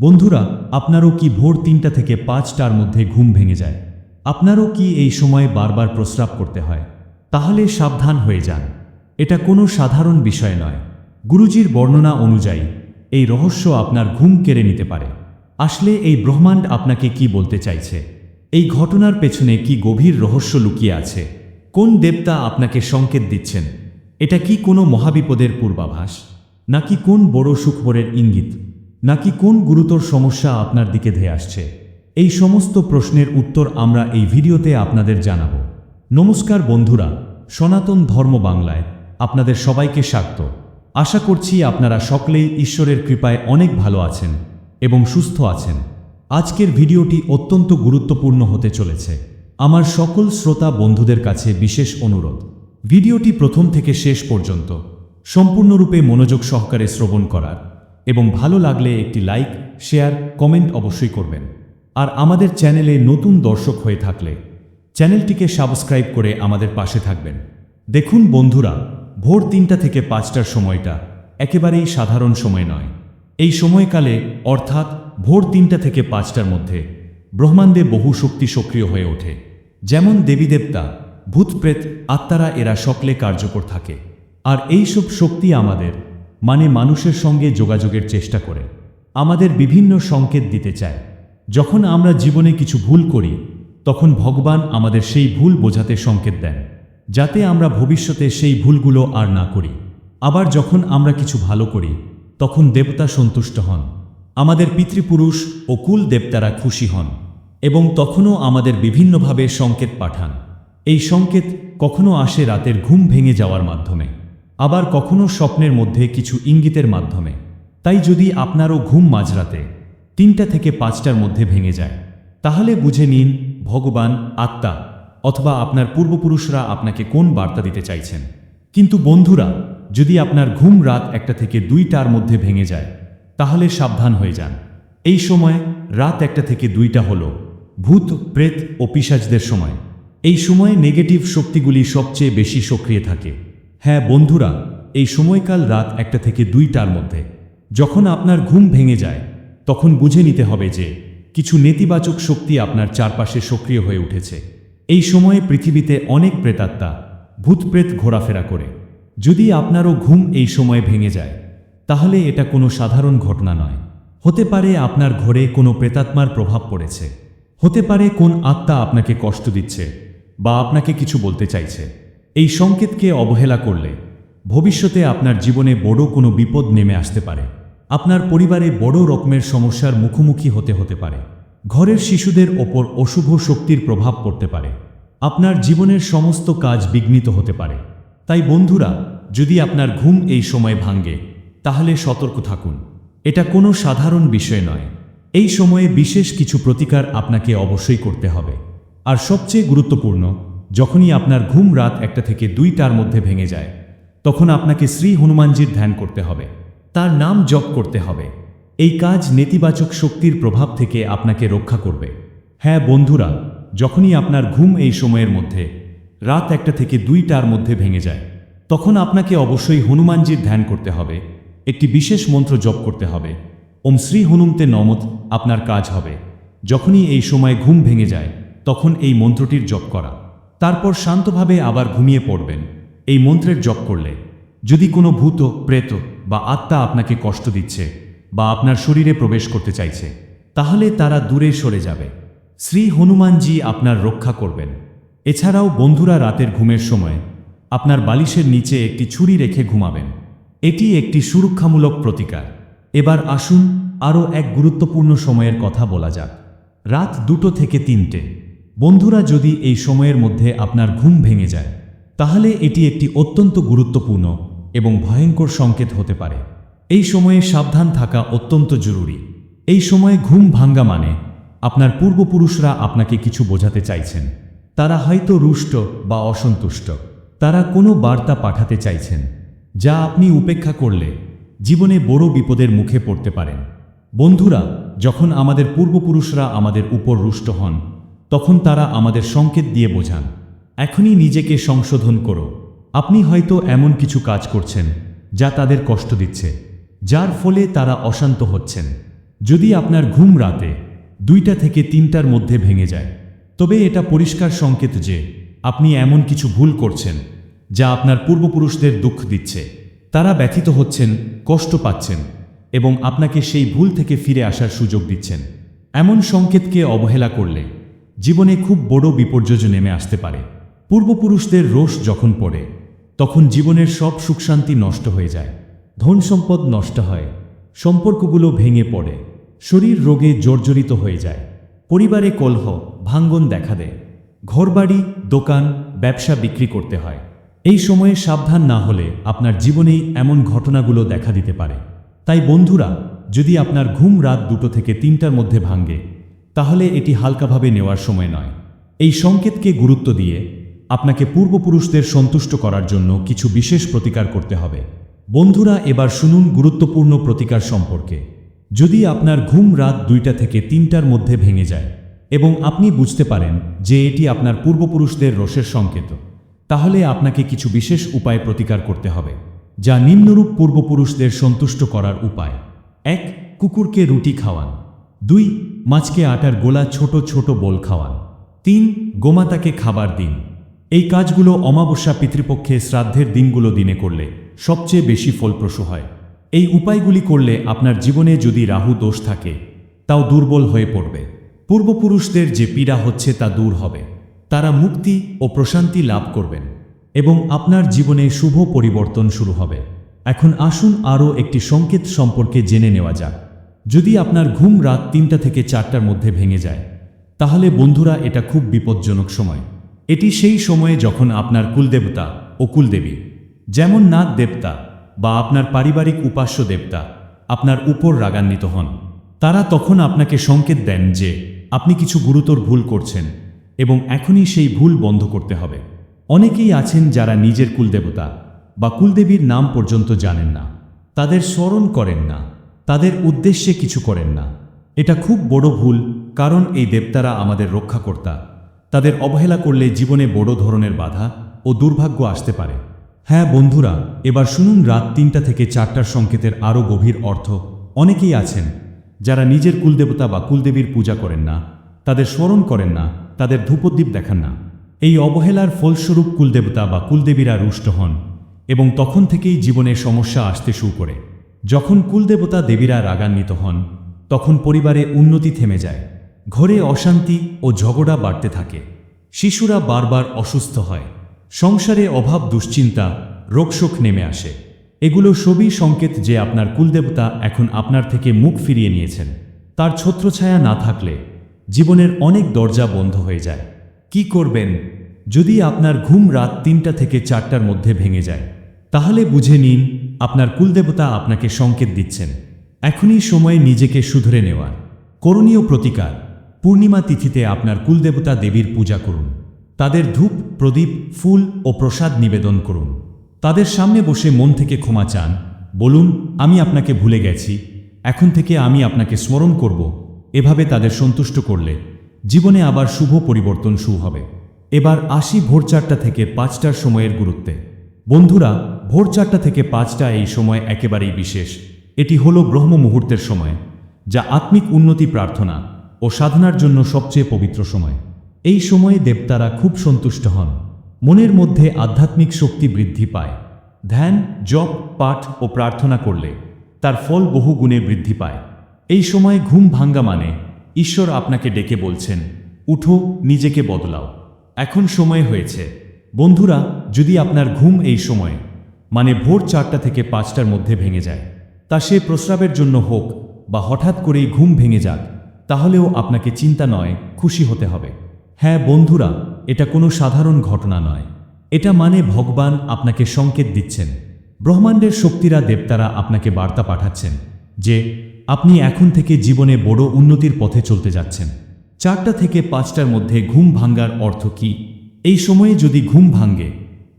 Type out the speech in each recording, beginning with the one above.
বন্ধুরা, আপনারও কি ভোর তিনটা থেকে পাঁচটার মধ্যে ঘুম ভেঙে যায়? আপনারও কি এই সময়ে বারবার প্রস্রাব করতে হয়? তাহলে সাবধান হয়ে যান। এটা কোনো সাধারণ বিষয় নয়। গুরুজির বর্ণনা অনুযায়ী, এই রহস্য আপনার ঘুম কেড়ে নিতে পারে। আসলে এই ব্রহ্মাণ্ড আপনাকে কি বলতে চাইছে? এই ঘটনার পেছনে কি গভীর রহস্য লুকিয়ে আছে? কোন দেবতা আপনাকে সংকেত দিচ্ছেন? এটা কি কোনো মহাবিপদের পূর্বাভাস? নাকি কোন বড় সুখবরের ইঙ্গিত? নাকি কোন গুরুতর সমস্যা আপনার দিকে ধেয়ে আসছে? এই সমস্ত প্রশ্নের উত্তর আমরা এই ভিডিওতে আপনাদের জানাব। নমস্কার বন্ধুরা, সনাতন ধর্ম বাংলায় আপনাদের সবাইকে স্বাগত। আশা করছি আপনারা সকলেই ঈশ্বরের কৃপায় অনেক ভালো আছেন এবং সুস্থ আছেন। আজকের ভিডিওটি অত্যন্ত গুরুত্বপূর্ণ হতে চলেছে। আমার সকল শ্রোতা বন্ধুদের কাছে বিশেষ অনুরোধ। ভিডিওটি প্রথম থেকে শেষ পর্যন্ত সম্পূর্ণরূপে মনোযোগ সহকারে শ্রবণ করার। এবং ভালো লাগলে একটি লাইক, শেয়ার, কমেন্ট অবশ্যই করবেন। আর আমাদের চ্যানেলে নতুন দর্শক হয়ে থাকলে চ্যানেলটিকে সাবস্ক্রাইব করে আমাদের পাশে থাকবেন। দেখুন বন্ধুরা, ভোর তিনটা থেকে পাঁচটার সময়টা একেবারেই সাধারণ সময় নয়। এই সময়কালে, অর্থাৎ ভোর তিনটা থেকে পাঁচটার মধ্যে, ব্রহ্মাণ্ডে বহু শক্তি সক্রিয় হয়ে ওঠে। যেমন দেবীদেবতা, ভূতপ্রেত, আত্মারা এরা সকলে কার্যকর থাকে। আর এইসব শক্তি আমাদের মানে মানুষের সঙ্গে যোগাযোগের চেষ্টা করে। আমাদের বিভিন্ন সংকেত দিতে চায়। যখন আমরা জীবনে কিছু ভুল করি, তখন ভগবান আমাদের সেই ভুল বোঝাতে সংকেত দেন, যাতে আমরা ভবিষ্যতে সেই ভুলগুলো আর না করি। আবার যখন আমরা কিছু ভালো করি, তখন দেবতা সন্তুষ্ট হন, আমাদের পিতৃপুরুষ ও কুল দেবতারা খুশি হন, এবং তখনও আমাদের বিভিন্নভাবে সংকেত পাঠান। এই সংকেত কখনো আসে রাতের ঘুম ভেঙে যাওয়ার মাধ্যমে। আবার কখনো স্বপ্নের মধ্যে কিছু ইঙ্গিতের মাধ্যমে। তাই যদি আপনারও ঘুম মাঝরাতে তিনটা থেকে পাঁচটার মধ্যে ভেঙে যায়, তাহলে বুঝে নিন ভগবান আত্মা অথবা আপনার পূর্বপুরুষরা আপনাকে কোন বার্তা দিতে চাইছেন। কিন্তু বন্ধুরা, যদি আপনার ঘুম রাত একটা থেকে দুইটার মধ্যে ভেঙে যায়, তাহলে সাবধান হয়ে যান। এই সময় রাত একটা থেকে দুইটা হল ভূত, প্রেত ও পিসাজদের সময়। এই সময়ে নেগেটিভ শক্তিগুলি সবচেয়ে বেশি সক্রিয় থাকে। হ্যাঁ বন্ধুরা, এই সময়কাল রাত একটা থেকে দুইটার মধ্যে। যখন আপনার ঘুম ভেঙে যায়, তখন বুঝে নিতে হবে যে, কিছু নেতিবাচক শক্তি আপনার চারপাশে সক্রিয় হয়ে উঠেছে। এই সময়ে পৃথিবীতে অনেক প্রেতাত্মা ভূতপ্রেত ঘোরাফেরা করে। যদি আপনারও ঘুম এই সময়ে ভেঙে যায়, তাহলে এটা কোনো সাধারণ ঘটনা নয়। হতে পারে আপনার ঘরে কোনো প্রেতাত্মার প্রভাব পড়েছে। হতে পারে কোন আত্মা আপনাকে কষ্ট দিচ্ছে বা আপনাকে কিছু বলতে চাইছে। এই সংকেতকে অবহেলা করলে ভবিষ্যতে আপনার জীবনে বড় কোনো বিপদ নেমে আসতে পারে। আপনার পরিবারে বড় রকমের সমস্যার মুখোমুখি হতে হতে পারে। ঘরের শিশুদের ওপর অশুভ শক্তির প্রভাব পড়তে পারে। আপনার জীবনের সমস্ত কাজ বিঘ্নিত হতে পারে। তাই বন্ধুরা, যদি আপনার ঘুম এই সময় ভাঙ্গে তাহলে সতর্ক থাকুন। এটা কোনো সাধারণ বিষয় নয়। এই সময়ে বিশেষ কিছু প্রতিকার আপনাকে অবশ্যই করতে হবে। আর সবচেয়ে গুরুত্বপূর্ণ যখনই আপনার ঘুম রাত একটা থেকে দুইটার মধ্যে ভেঙে যায়, তখন আপনাকে শ্রী হনুমানজির ধ্যান করতে হবে। তার নাম জপ করতে হবে। এই কাজ নেতিবাচক শক্তির প্রভাব থেকে আপনাকে রক্ষা করবে। হ্যাঁ বন্ধুরা, যখনই আপনার ঘুম এই সময়ের মধ্যে রাত একটা থেকে দুইটার মধ্যে ভেঙে যায়, তখন আপনাকে অবশ্যই হনুমানজির ধ্যান করতে হবে। একটি বিশেষ মন্ত্র জপ করতে হবে। ওম শ্রী হনুমতে নমত, আপনার কাজ হবে। যখনই এই সময় ঘুম ভেঙে যায়, তখন এই মন্ত্রটির জপ করা। তারপর শান্তভাবে আবার ঘুমিয়ে পড়বেন। এই মন্ত্রের জপ করলে যদি কোনো ভূত, প্রেত বা আত্মা আপনাকে কষ্ট দিচ্ছে বা আপনার শরীরে প্রবেশ করতে চাইছে, তাহলে তারা দূরে সরে যাবে। শ্রী হনুমানজি আপনার রক্ষা করবেন। এছাড়াও বন্ধুরা রাতের ঘুমের সময় আপনার বালিশের নিচে একটি ছুরি রেখে ঘুমাবেন। এটি একটি সুরক্ষামূলক প্রতিকার। এবার আসুন আরও এক গুরুত্বপূর্ণ সময়ের কথা বলা যাক। রাত দুটো থেকে তিনটে। বন্ধুরা যদি এই সময়ের মধ্যে আপনার ঘুম ভেঙে যায়, তাহলে এটি একটি অত্যন্ত গুরুত্বপূর্ণ এবং ভয়ঙ্কর সংকেত হতে পারে। এই সময়ে সাবধান থাকা অত্যন্ত জরুরি। এই সময়ে ঘুম ভাঙ্গা মানে আপনার পূর্বপুরুষরা আপনাকে কিছু বোঝাতে চাইছেন। তারা হয়তো রুষ্ট বা অসন্তুষ্ট। তারা কোনো বার্তা পাঠাতে চাইছেন, যা আপনি উপেক্ষা করলে জীবনে বড় বিপদের মুখে পড়তে পারেন। বন্ধুরা, যখন আমাদের পূর্বপুরুষরা আমাদের উপর রুষ্ট হন তখন তারা আমাদের সংকেত দিয়ে বোঝান, এখনই নিজেকে সংশোধন করো। আপনি হয়তো এমন কিছু কাজ করছেন, যা তাদের কষ্ট দিচ্ছে, যার ফলে তারা অশান্ত হচ্ছেন। যদি আপনার ঘুম রাতে দুইটা থেকে তিনটার মধ্যে ভেঙে যায়, তবে এটা পরিষ্কার সংকেত যে আপনি এমন কিছু ভুল করছেন, যা আপনার পূর্বপুরুষদের দুঃখ দিচ্ছে। তারা ব্যথিত হচ্ছেন, কষ্ট পাচ্ছেন এবং আপনাকে সেই ভুল থেকে ফিরে আসার সুযোগ দিচ্ছেন। এমন সংকেতকে অবহেলা করলে জীবনে খুব বড় বিপর্যয় নেমে আসতে পারে। পূর্বপুরুষদের রোষ যখন পড়ে, তখন জীবনের সব সুখশান্তি নষ্ট হয়ে যায়। ধন সম্পদ নষ্ট হয়, সম্পর্কগুলো ভেঙে পড়ে, শরীর রোগে জর্জরিত হয়ে যায়, পরিবারে কলহ, ভাঙ্গন দেখা দেয়, ঘরবাড়ি, দোকান, ব্যবসা বিক্রি করতে হয়। এই সময়ে সাবধান না হলে আপনার জীবনেই এমন ঘটনাগুলো দেখা দিতে পারে। তাই বন্ধুরা, যদি আপনার ঘুম রাত দুটো থেকে তিনটার মধ্যে ভাঙ্গে তাহলে এটি হালকাভাবে নেওয়ার সময় নয়। এই সংকেতকে গুরুত্ব দিয়ে আপনাকে পূর্বপুরুষদের সন্তুষ্ট করার জন্য কিছু বিশেষ প্রতিকার করতে হবে। বন্ধুরা, এবার শুনুন গুরুত্বপূর্ণ প্রতিকার সম্পর্কে। যদি আপনার ঘুম রাত দুইটা থেকে তিনটার মধ্যে ভেঙে যায় এবং আপনি বুঝতে পারেন যে এটি আপনার পূর্বপুরুষদের রোষের সংকেত, তাহলে আপনাকে কিছু বিশেষ উপায় প্রতিকার করতে হবে, যা নিম্নরূপ পূর্বপুরুষদের সন্তুষ্ট করার উপায়। এক, কুকুরকে রুটি খাওয়ান। দুই মাছকে আটার গোলা ছোট ছোট বোল খাওয়ান। তিন, গোমাতাকে খাবার দিন। এই কাজগুলো অমাবস্যা পিতৃপক্ষে শ্রাদ্ধের দিনগুলো দিনে করলে সবচেয়ে বেশি ফলপ্রসূ হয়। এই উপায়গুলি করলে আপনার জীবনে যদি রাহু দোষ থাকে, তাও দুর্বল হয়ে পড়বে। পূর্বপুরুষদের যে পীড়া হচ্ছে তা দূর হবে। তারা মুক্তি ও প্রশান্তি লাভ করবেন এবং আপনার জীবনে শুভ পরিবর্তন শুরু হবে। এখন আসুন আরও একটি সংকেত সম্পর্কে জেনে নেওয়া যাক। যদি আপনার ঘুম রাত তিনটা থেকে চারটার মধ্যে ভেঙে যায়, তাহলে বন্ধুরা এটা খুব বিপজ্জনক সময়। এটি সেই সময়ে যখন আপনার কুলদেবতা ও কুলদেবী, যেমন নাগ দেবতা বা আপনার পারিবারিক উপাস্য দেবতা, আপনার উপর রাগান্বিত হন। তারা তখন আপনাকে সংকেত দেন যে আপনি কিছু গুরুতর ভুল করছেন এবং এখনই সেই ভুল বন্ধ করতে হবে। অনেকেই আছেন যারা নিজের কুলদেবতা বা কুলদেবীর নাম পর্যন্ত জানেন না, তাদের স্মরণ করেন না। তাদের উদ্দেশ্যে কিছু করেন না। এটা খুব বড় ভুল, কারণ এই দেবতারা আমাদের রক্ষাকর্তা। তাদের অবহেলা করলে জীবনে বড় ধরনের বাধা ও দুর্ভাগ্য আসতে পারে। হ্যাঁ বন্ধুরা, এবার শুনুন রাত তিনটা থেকে চারটার সংকেতের আরও গভীর অর্থ। অনেকেই আছেন, যারা নিজের কুলদেবতা বা কুলদেবীর পূজা করেন না, তাদের স্মরণ করেন না, তাদের ধূপদ্বীপ দেখান না। এই অবহেলার ফলস্বরূপ কুলদেবতা বা কুলদেবীরা রুষ্ট হন এবং তখন থেকেই জীবনে সমস্যা আসতে শুরু করে। যখন কুলদেবতা দেবীরা রাগান্বিত হন, তখন পরিবারে উন্নতি থেমে যায়। ঘরে অশান্তি ও ঝগড়া বাড়তে থাকে। শিশুরা বারবার অসুস্থ হয়। সংসারে অভাব, দুশ্চিন্তা, রোগশোক নেমে আসে। এগুলো সবই সংকেত যে আপনার কুলদেবতা এখন আপনার থেকে মুখ ফিরিয়ে নিয়েছেন। তার ছত্রছায়া না থাকলে জীবনের অনেক দরজা বন্ধ হয়ে যায়। কি করবেন? যদি আপনার ঘুম রাত তিনটা থেকে চারটার মধ্যে ভেঙে যায়। তাহলে বুঝে নিন, আপনার কুলদেবতা আপনাকে সংকেত দিচ্ছেন। এখনই সময় নিজেকে শুধরে নেওয়ার। করণীয় প্রতিকার, পূর্ণিমা তিথিতে আপনার কুলদেবতা দেবীর পূজা করুন। তাদের ধূপ, প্রদীপ, ফুল ও প্রসাদ নিবেদন করুন। তাদের সামনে বসে মন থেকে ক্ষমা চান, বলুন, আমি আপনাকে ভুলে গেছি, এখন থেকে আমি আপনাকে স্মরণ করব। এভাবে তাদের সন্তুষ্ট করলে জীবনে আবার শুভ পরিবর্তন শুরু হবে। এবার আসি ভোর চারটা থেকে পাঁচটার সময়ের গুরুত্বে। বন্ধুরা, ভোর চারটা থেকে পাঁচটা এই সময় একেবারেই বিশেষ। এটি হল ব্রহ্ম মুহূর্তের সময়, যা আত্মিক উন্নতি প্রার্থনা ও সাধনার জন্য সবচেয়ে পবিত্র সময়। এই সময়ে দেবতারা খুব সন্তুষ্ট হন। মনের মধ্যে আধ্যাত্মিক শক্তি বৃদ্ধি পায়। ধ্যান, জপ, পাঠ ও প্রার্থনা করলে তার ফল বহু গুণে বৃদ্ধি পায়। এই সময় ঘুম ভাঙ্গা মানে ঈশ্বর আপনাকে ডেকে বলছেন, উঠো, নিজেকে বদলাও। এখন সময় হয়েছে। বন্ধুরা যদি আপনার ঘুম এই সময়ে মানে ভোর চারটা থেকে পাঁচটার মধ্যে ভেঙে যায়, তা সে প্রস্রাবের জন্য হোক বা হঠাৎ করেই ঘুম ভেঙে যাক, তাহলেও আপনাকে চিন্তা নয়, খুশি হতে হবে। হ্যাঁ বন্ধুরা, এটা কোনো সাধারণ ঘটনা নয়। এটা মানে ভগবান আপনাকে সংকেত দিচ্ছেন। ব্রহ্মাণ্ডের শক্তিরা দেবতারা আপনাকে বার্তা পাঠাচ্ছেন যে, আপনি এখন থেকে জীবনে বড় উন্নতির পথে চলতে যাচ্ছেন। চারটা থেকে পাঁচটার মধ্যে ঘুম ভাঙ্গার অর্থ কি? এই সময়ে যদি ঘুম ভাঙ্গে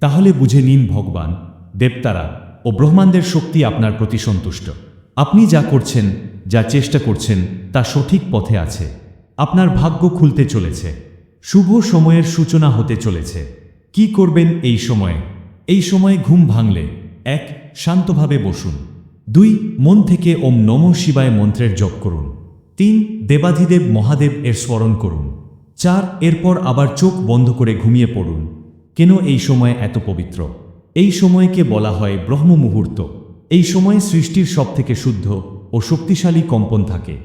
তাহলে বুঝে নিন ভগবান, দেবতারা ও ব্রহ্মাণ্ডের শক্তি আপনার প্রতি সন্তুষ্ট। আপনি যা করছেন, যা চেষ্টা করছেন, তা সঠিক পথে আছে। আপনার ভাগ্য খুলতে চলেছে। শুভ সময়ের সূচনা হতে চলেছে। কি করবেন এই সময়ে? এই সময়ে ঘুম ভাঙলে, এক, শান্তভাবে বসুন। দুই, মন থেকে ওম নম শিবায় মন্ত্রের জপ করুন। তিন, দেবাধিদেব মহাদেব এর স্মরণ করুন। চার, এরপর আবার চোখ বন্ধ করে ঘুমিয়ে পড়ুন। কেন এই সময় এত পবিত্র? এই সময়কে বলা হয় ব্রহ্ম মুহূর্ত এই সময়ে সৃষ্টির সবথেকে শুদ্ধ ও শক্তিশালী কম্পন থাকে।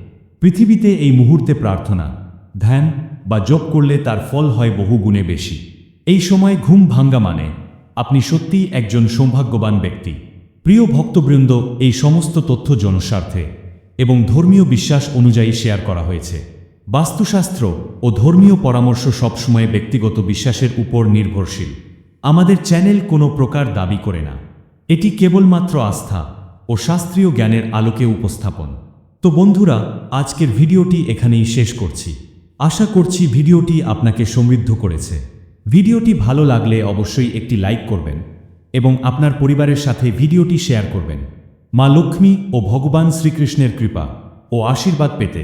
পৃথিবীতে এই মুহূর্তে প্রার্থনা, ধ্যান বা জপ করলে তার ফল হয় বহু গুণে বেশি। এই সময় ঘুম ভাঙ্গা মানে আপনি সত্যিই একজন সৌভাগ্যবান ব্যক্তি। প্রিয় ভক্তবৃন্দ, এই সমস্ত তথ্য জনস্বার্থে এবং ধর্মীয় বিশ্বাস অনুযায়ী শেয়ার করা হয়েছে। বাস্তুশাস্ত্র ও ধর্মীয় পরামর্শ সবসময় ব্যক্তিগত বিশ্বাসের উপর নির্ভরশীল। আমাদের চ্যানেল কোনো প্রকার দাবি করে না। এটি কেবলমাত্র আস্থা ও শাস্ত্রীয় জ্ঞানের আলোকে উপস্থাপন। তো বন্ধুরা, আজকের ভিডিওটি এখানেই শেষ করছি। আশা করছি ভিডিওটি আপনাকে সমৃদ্ধ করেছে। ভিডিওটি ভালো লাগলে অবশ্যই একটি লাইক করবেন এবং আপনার পরিবারের সাথে ভিডিওটি শেয়ার করবেন। মা লক্ষ্মী ও ভগবান শ্রীকৃষ্ণের কৃপা ও আশীর্বাদ পেতে